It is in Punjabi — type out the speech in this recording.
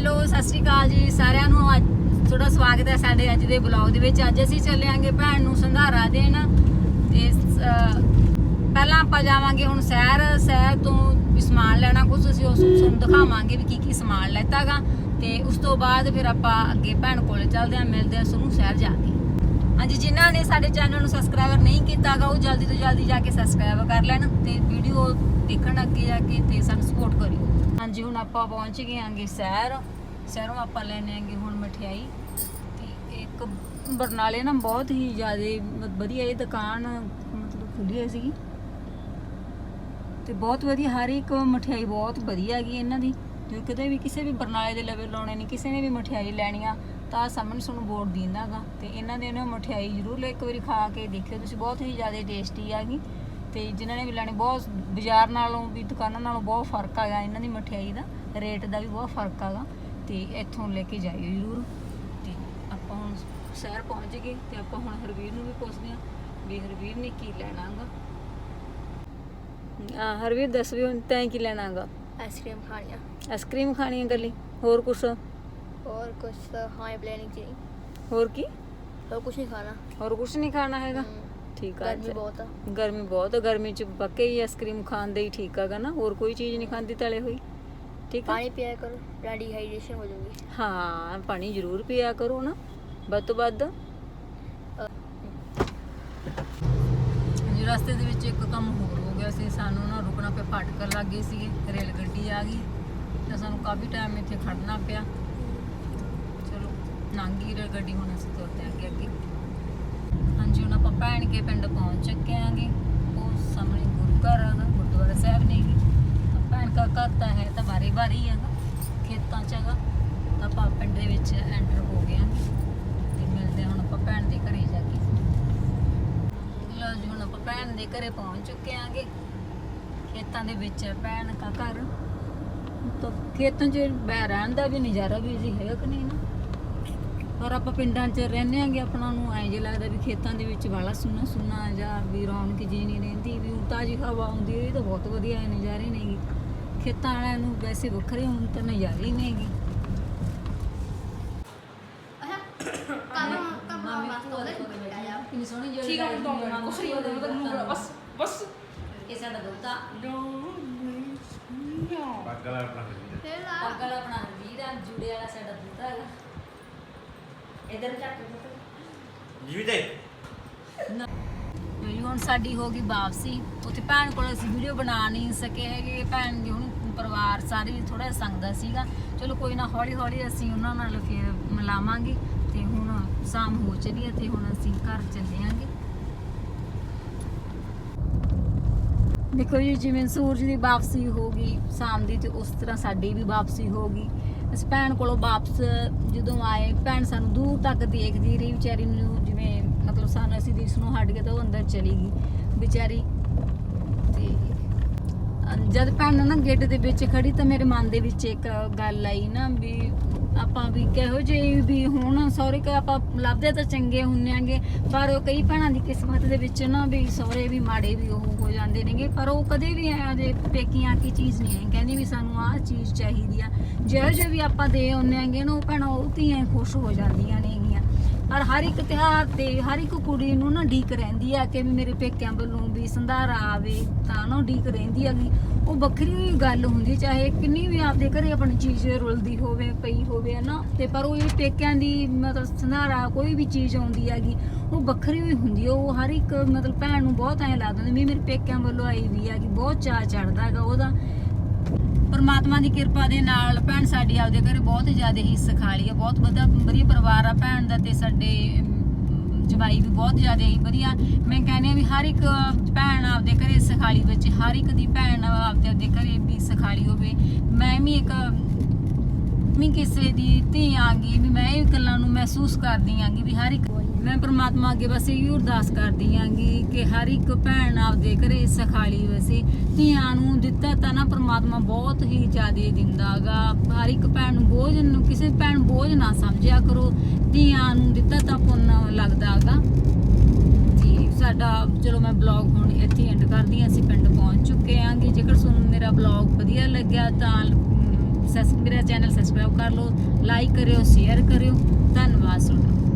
ਹੈਲੋ, ਸਤਿ ਸ਼੍ਰੀ ਅਕਾਲ ਜੀ ਸਾਰਿਆਂ ਨੂੰ। ਅੱਜ ਤੁਹਾਡਾ ਸਵਾਗਤ ਹੈ ਸਾਡੇ ਅੱਜ ਦੇ ਬਲੌਗ ਦੇ ਵਿੱਚ। ਅੱਜ ਅਸੀਂ ਚੱਲਿਆਂਗੇ ਭੈਣ ਨੂੰ ਸੰਧਾਰਾ ਦੇਣ। ਤੇ ਪਹਿਲਾਂ ਆਪਾਂ ਜਾਵਾਂਗੇ ਹੁਣ ਸ਼ਹਿਰ ਸ਼ਹਿਰ ਤੋਂ ਵੀ ਸਮਾਨ ਲੈਣਾ ਕੁਝ ਅਸੀਂ ਉਸ ਤੁਹਾਨੂੰ ਦਿਖਾਵਾਂਗੇ ਵੀ ਕੀ ਕੀ ਸਮਾਨ ਲੈਤਾਗਾ। ਤੇ ਉਸ ਤੋਂ ਬਾਅਦ ਫਿਰ ਆਪਾਂ ਅੱਗੇ ਭੈਣ ਕੋਲ ਚੱਲਦੇ ਹਾਂ, ਮਿਲਦੇ ਹਾਂ ਤੁਹਾਨੂੰ ਸ਼ਹਿਰ ਜਾ ਕੇ। ਹਾਂਜੀ, ਜਿਨ੍ਹਾਂ ਨੇ ਸਾਡੇ ਚੈਨਲ ਨੂੰ ਸਬਸਕ੍ਰਾਈਬਰ ਨਹੀਂ ਕੀਤਾਗਾ, ਉਹ ਜਲਦੀ ਤੋਂ ਜਲਦੀ ਜਾ ਕੇ ਸਬਸਕ੍ਰਾਈਬ ਕਰ ਲੈਣ ਤੇ ਵੀਡੀਓ ਦੇਖਣ ਅੱਗੇ ਜਾ ਕੇ ਤੇ ਸਾਨੂੰ ਸਪੋਰਟ ਕਰਿਓ। ਹਾਂਜੀ, ਹੁਣ ਆਪਾਂ ਪਹੁੰਚ ਗਏ ਆਂਗੇ ਸ਼ਹਿਰ। ਸ਼ਹਿਰੋਂ ਆਪਾਂ ਲੈਣੇ ਆਂਗੇ ਹੁਣ ਮਠਿਆਈ। ਤੇ ਇੱਕ ਬਰਨਾਲੇ ਨਾ ਬਹੁਤ ਹੀ ਜ਼ਿਆਦਾ ਵਧੀਆ ਇਹ ਦੁਕਾਨ ਮਤਲਬ ਖੁੱਲੀ ਹੋਈ ਸੀਗੀ। ਤੇ ਬਹੁਤ ਵਧੀਆ, ਹਰ ਇੱਕ ਮਠਿਆਈ ਬਹੁਤ ਵਧੀਆ ਹੈਗੀ ਇਹਨਾਂ ਦੀ। ਜੇ ਕਿਤੇ ਵੀ ਕਿਸੇ ਵੀ ਬਰਨਾਲੇ ਦੇ ਲਵੇ ਲਾਉਣੇ ਨਹੀਂ ਕਿਸੇ ਨੇ ਵੀ ਮਠਿਆਈ ਲੈਣੀ ਆ, ਤਾਂ ਸਾਹਮਣੇ ਤੁਹਾਨੂੰ ਬੋਰਡ ਦਿੰਦਾਗਾ। ਤੇ ਇਹਨਾਂ ਦੇ ਨਾ ਮਠਿਆਈ ਜ਼ਰੂਰ ਲੈ ਇੱਕ ਵਾਰੀ ਖਾ ਕੇ ਦੇਖਿਓ, ਤੁਸੀਂ ਬਹੁਤ ਹੀ ਜ਼ਿਆਦਾ ਟੇਸਟੀ ਹੈਗੀ। ਤੇ ਜਿਨ੍ਹਾਂ ਨੇ ਵੀ ਲੈਣੇ ਬਹੁਤ ਬਾਜ਼ਾਰ ਨਾਲੋਂ ਵੀ ਦੁਕਾਨਾਂ ਨਾਲੋਂ ਬਹੁਤ ਫ਼ਰਕ ਆਗਾ ਇਹਨਾਂ ਦੀ ਮਠਿਆਈ ਦਾ ਰੇਟ ਦਾ ਵੀ ਬਹੁਤ ਫ਼ਰਕ ਆਗਾ ਤੇ ਇੱਥੋਂ ਲੈ ਕੇ ਜਾਇਓ ਜ਼ਰੂਰ। ਤੇ ਆਪਾਂ ਸ਼ਹਿਰ ਪਹੁੰਚ ਗਏ ਤੇ ਆਪਾਂ ਹੁਣ ਹਰਵੀਰ ਨੂੰ ਵੀ ਪੁੱਛਦੇ ਆ ਵੀ ਹਰਵੀਰ ਨੇ ਕੀ ਲੈਣਾਗਾ ਆ ਹਰਵੀਰ ਦੱਸ ਵੀ ਹੁਣ ਤੈਂ ਕੀ ਲੈਣਾਗਾ ਆਈਸਕ੍ਰੀਮ ਖਾਣੀ ਆਈਸਕ੍ਰੀਮ ਖਾਣੀ ਗੱਲੀ ਹੋਰ ਕੁਛ? ਹੋਰ ਕੁਛ ਹਾਂ ਪਲੈਨਿੰਗ ਜੀ ਹੋਰ ਕੀ? ਹੋਰ ਕੁਛ ਨਹੀਂ ਖਾਣਾ। ਹੋਰ ਕੁਛ ਨਹੀਂ ਖਾਣਾ ਹੈਗਾ? ਠੀਕ ਆ ਗਰਮੀ ਬਹੁਤ ਆ। ਗਰਮੀ ਬਹੁਤ ਆ ਗਰਮੀ ਚ ਪੱਕੇ ਹੀ ਆਈਸਕ੍ਰੀਮ ਖਾਣ ਦੇ ਹੀ ਠੀਕ ਆਗਾ ਨਾ ਹੋਰ ਕੋਈ ਚੀਜ਼ ਨਹੀਂ ਖਾਂਦੀ ਤਲੇ ਹੋਈ। ਠੀਕ ਆ? ਪਾਣੀ ਪੀਆ ਕਰੋ ਤਾਂ ਡਿਹਾਈਡ੍ਰੇਸ਼ਨ ਹੋ ਜਾਊਗੀ। ਹਾਂ ਪਾਣੀ ਜ਼ਰੂਰ ਪੀਆ ਕਰੋ ਨਾ ਵੱਧ ਤੋਂ ਰਸਤੇ ਦੇ ਵਿੱਚ ਇੱਕ ਕੰਮ ਹੋਰ ਹੋ ਗਿਆ ਸੀ ਸਾਨੂੰ ਨਾ ਰੁਕਣਾ ਪਿਆ ਫਾਟ ਫਾਟਕ ਲੱਗ ਗਈ ਸੀ ਰੇਲ ਗੱਡੀ ਆ ਗਈ ਤਾਂ ਸਾਨੂੰ ਕਾਫੀ ਟਾਈਮ ਇੱਥੇ ਖੜਨਾ ਪਿਆ। ਚਲੋ ਲੰਘ ਰੇਲ ਗੱਡੀ ਹੁਣ ਅਸੀਂ ਤੁਰਦੇ ਹਾਂ ਅੱਗੇ ਅੱਗੇ ਹਾਂਜੀ, ਹੁਣ ਆਪਾਂ ਭੈਣ ਕੇ ਪਿੰਡ ਪਹੁੰਚ ਚੁੱਕੇ ਆਂਗੇ ਉਹ ਸਾਹਮਣੇ ਗੁਰੂ ਘਰ ਆ ਗੁਰਦੁਆਰਾ ਸਾਹਿਬ ਨੇ ਤਾਂ ਭੈਣ ਦਾ ਘਰ ਤਾਂ ਹੈ ਤਾਂ ਬਾਰੇ ਬਾਰੇ ਹੀ ਹੈਗਾ ਖੇਤਾਂ ਚ ਹੈਗਾ। ਤਾਂ ਆਪਾਂ ਪਿੰਡ ਦੇ ਵਿੱਚ ਐਂਟਰ ਹੋ ਗਏ ਆਂਗੇ ਤੇ ਮਿਲਦੇ ਹਾਂ ਹੁਣ ਆਪਾਂ ਭੈਣ ਦੇ ਘਰੇ ਜਾ ਕੇ। ਲਓ ਜੀ, ਹੁਣ ਆਪਾਂ ਭੈਣ ਦੇ ਘਰੇ ਪਹੁੰਚ ਚੁੱਕੇ ਆਂਗੇ ਖੇਤਾਂ ਦੇ ਵਿੱਚ ਭੈਣ ਕਾ ਘਰ। ਤਾਂ ਖੇਤਾਂ 'ਚ ਰਹਿਣ ਦਾ ਵੀ ਨਜ਼ਾਰਾ ਵੀ ਜੀ ਹੈਗਾ ਕਿ ਨਹੀਂ ਨਾ? ਪਰ ਆਪਾਂ ਪਿੰਡਾਂ 'ਚ ਰਹਿੰਦੇ ਆਂਗੇ ਆਪਣਾ ਨੂੰ ਐਂ ਜੇ ਲੱਗਦਾ ਵੀ ਖੇਤਾਂ ਦੇ ਵਿੱਚ ਵਾਲਾ ਸੁੰਨਾ ਸੁੰਨਾ ਜਾਂ ਵੀ ਰੌਣਕ ਜੀ ਨਹੀਂ ਰਹਿੰਦੀ ਵੀ ਤਾਜ਼ੀ ਹਵਾ ਆਉਂਦੀ ਹੈ ਇਹ ਤਾਂ ਬਹੁਤ ਵਧੀਆ ਨਜ਼ਾਰੇ ਨੇਗੇ ਖੇਤਾਂ ਵਾਲਿਆਂ ਨੂੰ ਵੈਸੇ ਵੱਖਰੇ ਹੁਣ ਤਾਂ ਨਜ਼ਾਰੇ ਹੀ ਨੇਗੇ ਕਿੰਨੀ ਸੋਹਣੀ ਜਿਹੜੀ ਠੀਕ ਹੈ ਦੋ ਮਿੰਟ ਕੁਛ ਨਹੀਂ ਹੁੰਦਾ ਮਤਲਬ ਬਸ ਬਸ। ਇਹ ਸਾਡਾ ਦੋਤਾ। ਪੱਗ ਵਾਲਾ ਆਪਣਾ ਖਰੀਦ ਅਗਲ ਆਪਣਾ ਵੀਰ ਆ ਜੁੜੇ ਵਾਲਾ ਸਾਡਾ ਦੋਤਾ ਹੈਗਾ। ਇਧਰ ਚੱਕ ਜੀ ਦੇ। ਜੀ ਹੁਣ ਸਾਡੀ ਹੋ ਗਈ ਵਾਪਸੀ। ਉੱਥੇ ਭੈਣ ਕੋਲ ਅਸੀਂ ਵੀਡੀਓ ਬਣਾ ਨਹੀਂ ਸਕੇ ਹੈਗੇ। ਭੈਣ ਦੇ ਹੁਣ ਪਰਿਵਾਰ ਸਾਰੇ ਥੋੜਾ ਸੰਗਦਾ ਸੀਗਾ ਚਲੋ ਕੋਈ ਨਾ ਹੌਲੀ ਹੌਲੀ ਅਸੀਂ ਉਹਨਾਂ ਨਾਲ ਫਿਰ ਮਿਲਾਵਾਂਗੇ ਤੇ ਹੁਣ ਸ਼ਾਮ ਹੋ ਚਲੀ ਹੈ ਤੇ ਹੁਣ ਅਸੀਂ ਘਰ ਚੱਲੇ ਆਂਗੇ। ਦੇਖੋ ਜੀ ਜਿਵੇਂ ਸੂਰਜ ਦੀ ਵਾਪਸੀ ਹੋ ਗਈ ਸ਼ਾਮ ਦੀ ਤੇ ਉਸ ਤਰ੍ਹਾਂ ਸਾਡੀ ਵੀ ਵਾਪਸੀ ਹੋ ਗਈ। ਅਸੀਂ ਭੈਣ ਕੋਲੋਂ ਵਾਪਸ ਜਦੋਂ ਆਏ, ਭੈਣ ਸਾਨੂੰ ਦੂਰ ਤੱਕ ਦੇਖਦੀ ਰਹੀ, ਵਿਚਾਰੀ ਨੂੰ ਜਿਵੇਂ ਮਤਲਬ ਸਾਨੂੰ ਅਸੀਂ ਦਿਸ ਨੂੰ ਹਟ ਗਏ ਤਾਂ ਉਹ ਅੰਦਰ ਚਲੀ ਗਈ। ਵਿਚਾਰੀ ਜਦ ਭੈਣ ਨਾ ਗੇਟ ਦੇ ਵਿੱਚ ਖੜੀ ਤਾਂ ਮੇਰੇ ਮਨ ਦੇ ਵਿੱਚ ਇੱਕ ਗੱਲ ਆਈ ਨਾ ਵੀ ਆਪਾਂ ਵੀ ਕਿਹੋ ਜਿਹੇ ਵੀ ਹੁਣ ਸਹੁਰੇ ਕਿ ਆਪਾਂ ਲੱਭਦੇ ਤਾਂ ਚੰਗੇ ਹੁੰਨੇ ਆਂਗੇ, ਪਰ ਉਹ ਕਈ ਭੈਣਾਂ ਦੀ ਕਿਸਮਤ ਦੇ ਵਿੱਚ ਨਾ ਵੀ ਸਹੁਰੇ ਵੀ ਮਾੜੇ ਵੀ ਉਹ ਹੋ ਜਾਂਦੇ ਨੇਗੇ, ਪਰ ਉਹ ਕਦੇ ਵੀ ਐ ਦੇ ਪੇਕੀਆਂ ਕੀ ਚੀਜ਼ ਨਹੀਂ ਹੈ ਕਹਿੰਦੀ ਵੀ ਸਾਨੂੰ ਆਹ ਚੀਜ਼ ਚਾਹੀਦੀ ਆ, ਜਿਹੋ ਜਿਹੇ ਵੀ ਆਪਾਂ ਦੇ ਆਉਂਦੇ ਆਂਗੇ ਨਾ, ਉਹ ਭੈਣਾਂ ਉਹ ਧੀਆਂ ਖੁਸ਼ ਹੋ ਜਾਂਦੀਆਂ ਨੇ ਪਰ ਹਰ ਇੱਕ ਤਿਉਹਾਰ ਤੇ ਹਰ ਇੱਕ ਕੁੜੀ ਨੂੰ ਨਾ ਢੀਕ ਰਹਿੰਦੀ ਆ ਕਿ ਵੀ ਮੇਰੇ ਪੇਕਿਆਂ ਵੱਲੋਂ ਵੀ ਸੰਧਾਰਾ ਆਵੇ ਤਾਂ ਨਾ ਢੀਕ ਰਹਿੰਦੀ ਹੈਗੀ। ਉਹ ਵੱਖਰੀ ਹੋਈ ਗੱਲ ਹੁੰਦੀ, ਚਾਹੇ ਕਿੰਨੀ ਵੀ ਆਪਦੇ ਘਰੇ ਆਪਣੀ ਚੀਜ਼ ਰੁਲਦੀ ਹੋਵੇ, ਪਈ ਹੋਵੇ ਨਾ ਤੇ ਪਰ ਉਹ ਇਹ ਪੇਕਿਆਂ ਦੀ ਮਤਲਬ ਸੰਧਾਰਾ ਕੋਈ ਵੀ ਚੀਜ਼ ਆਉਂਦੀ ਹੈਗੀ, ਉਹ ਵੱਖਰੀ ਹੋਈ ਹੁੰਦੀ ਆ। ਉਹ ਹਰ ਇੱਕ ਮਤਲਬ ਭੈਣ ਨੂੰ ਬਹੁਤ ਐਂ ਲੱਗਦਾ ਵੀ ਮੇਰੇ ਪੇਕਿਆਂ ਵੱਲੋਂ ਆਈ ਵੀ ਹੈਗੀ, ਬਹੁਤ ਚਾਅ ਚੜਦਾ ਹੈਗਾ ਉਹਦਾ। ਪਰਮਾਤਮਾ ਦੀ ਕਿਰਪਾ ਦੇ ਨਾਲ ਭੈਣ ਸਾਡੀ ਆਪਦੇ ਘਰੇ ਬਹੁਤ ਜ਼ਿਆਦਾ ਹੀ ਸਿਖਾਲੀ ਆ, ਬਹੁਤ ਵਧੀਆ ਵਧੀਆ ਪਰਿਵਾਰ ਆ ਭੈਣ ਦਾ ਤੇ ਸਾਡੇ ਜਵਾਈ ਵੀ ਬਹੁਤ ਜ਼ਿਆਦਾ ਹੀ ਵਧੀਆ। ਮੈਂ ਕਹਿੰਦੀ ਆ ਵੀ ਹਰ ਇੱਕ ਭੈਣ ਆਪਦੇ ਘਰੇ ਸਿਖਾਲੀ ਵਿੱਚ ਹਰ ਇੱਕ ਦੀ ਭੈਣ ਆਪਦੇ ਆਪਦੇ ਘਰੇ ਵੀ ਸਿਖਾਲੀ ਹੋਵੇ। ਮੈਂ ਵੀ ਇੱਕ, ਵੀ ਕਿਸੇ ਦੀ ਧੀ ਆਂਗੀ ਵੀ ਮੈਂ ਇਹ ਗੱਲਾਂ ਨੂੰ ਮਹਿਸੂਸ ਕਰਦੀ ਆਂਗੀ ਵੀ ਹਰ ਇੱਕ ਮੈਂ ਪ੍ਰਮਾਤਮਾ ਅੱਗੇ ਬਸ ਇਹੀ ਅਰਦਾਸ ਕਰਦੀ ਆਂਗੀ ਕਿ ਹਰ ਇੱਕ ਭੈਣ ਆਪਦੇ ਘਰੇ ਸਖਾਲੀ ਵਸੇ। ਧੀਆਂ ਨੂੰ ਦਿੱਤਾ ਤਾਂ ਨਾ ਪ੍ਰਮਾਤਮਾ ਬਹੁਤ ਹੀ ਜ਼ਿਆਦਾ ਦਿੰਦਾਗਾ। ਹਰ ਇੱਕ ਭੈਣ ਨੂੰ ਬੋਝ ਨੂੰ, ਕਿਸੇ ਭੈਣ ਬੋਝ ਨਾ ਸਮਝਿਆ ਕਰੋ। ਧੀਆਂ ਨੂੰ ਦਿੱਤਾ ਤਾਂ ਪੁੰਨ ਲੱਗਦਾਗਾ। ਤੇ ਸਾਡਾ, ਚਲੋ ਮੈਂ ਬਲੌਗ ਹੁਣ ਇੱਥੇ ਐਂਡ ਕਰਦੀ ਹਾਂ, ਅਸੀਂ ਪਿੰਡ ਪਹੁੰਚ ਚੁੱਕੇ ਆਂਗੇ ਜੇਕਰ ਤੁਹਾਨੂੰ ਮੇਰਾ ਬਲੌਗ ਵਧੀਆ ਲੱਗਿਆ ਤਾਂ ਸਬਸਕ੍ਰਾਈਬ ਮੇਰਾ ਚੈਨਲ ਸਬਸਕ੍ਰਾਈਬ ਕਰ ਲਓ ਲਾਈਕ ਕਰਿਓ ਸ਼ੇਅਰ ਕਰਿਓ। ਧੰਨਵਾਦ ਤੁਹਾਡਾ।